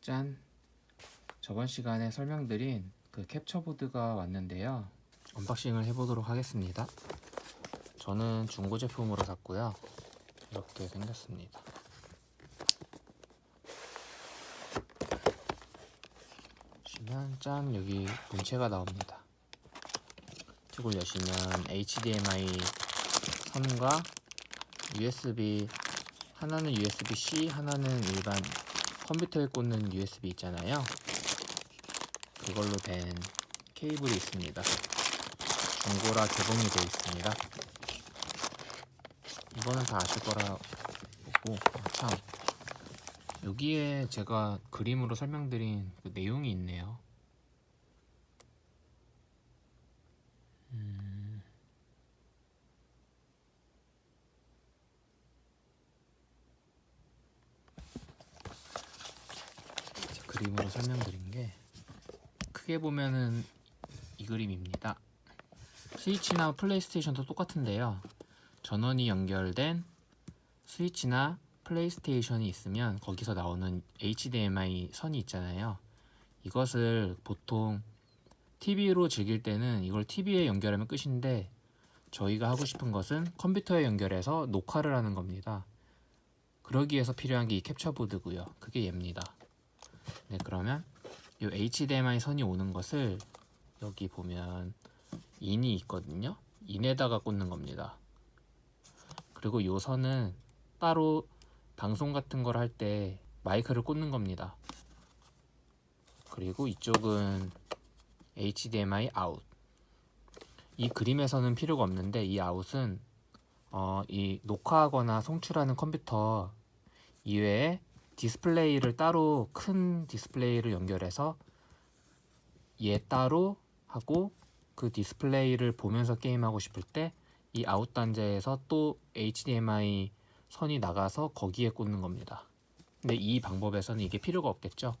짠! 저번 시간에 설명드린 그 캡처보드가 왔는데요. 언박싱을 해보도록 하겠습니다. 저는 중고 제품으로 샀고요. 이렇게 생겼습니다. 보시면 짠 여기 본체가 나옵니다. 이쪽을 여시면 HDMI 선과 USB 하나는 USB-C 하나는 일반 컴퓨터에 꽂는 USB 있잖아요. 그걸로 된 케이블이 있습니다. 중고라 개봉이 되어 있습니다. 이거는 다 아실 거라 보고 아, 참 여기에 제가 그림으로 설명드린 그 내용이 있네요. 그림으로 설명드린 게 크게 보면은 이 그림입니다. 스위치나 플레이스테이션도 똑같은데요. 전원이 연결된 스위치나 플레이스테이션이 있으면 거기서 나오는 HDMI 선이 있잖아요. 이것을 보통 TV로 즐길 때는 이걸 TV에 연결하면 끝인데 저희가 하고 싶은 것은 컴퓨터에 연결해서 녹화를 하는 겁니다. 그러기 위해서 필요한 게 이 캡처보드고요. 그게 얘입니다. 네, 그러면 이 HDMI 선이 오는 것을 여기 보면 인이 있거든요. 인에다가 꽂는 겁니다. 그리고 요 선은 따로 방송 같은 걸 할 때 마이크를 꽂는 겁니다. 그리고 이쪽은 HDMI 아웃. 이 그림에서는 필요가 없는데 이 아웃은 어, 이 녹화하거나 송출하는 컴퓨터 이외에 디스플레이를 따로 큰 디스플레이를 연결해서 얘 따로 하고 그 디스플레이를 보면서 게임하고 싶을 때 이 아웃 단자에서 또 HDMI 선이 나가서 거기에 꽂는 겁니다. 근데 이 방법에서는 이게 필요가 없겠죠.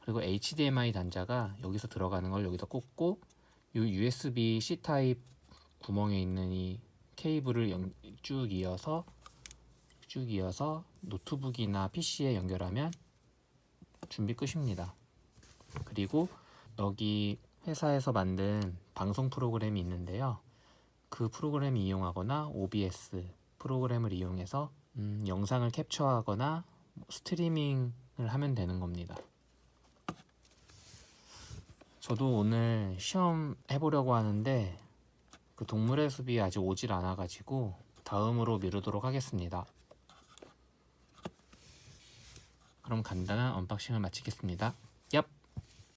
그리고 HDMI 단자가 여기서 들어가는 걸 여기다 꽂고 이 USB C 타입 구멍에 있는 이 케이블을 연- 쭉 이어서 쭉 이어서 노트북이나 PC에 연결하면 준비 끝입니다. 그리고 여기 회사에서 만든 방송 프로그램이 있는데요. 그 프로그램 이용하거나 OBS 프로그램을 이용해서 음, 영상을 캡처하거나 뭐 스트리밍을 하면 되는 겁니다. 저도 오늘 시험 해보려고 하는데 그 동물의 숲이 아직 오질 않아가지고 다음으로 미루도록 하겠습니다. 그럼 간단한 언박싱을 마치겠습니다. 얍!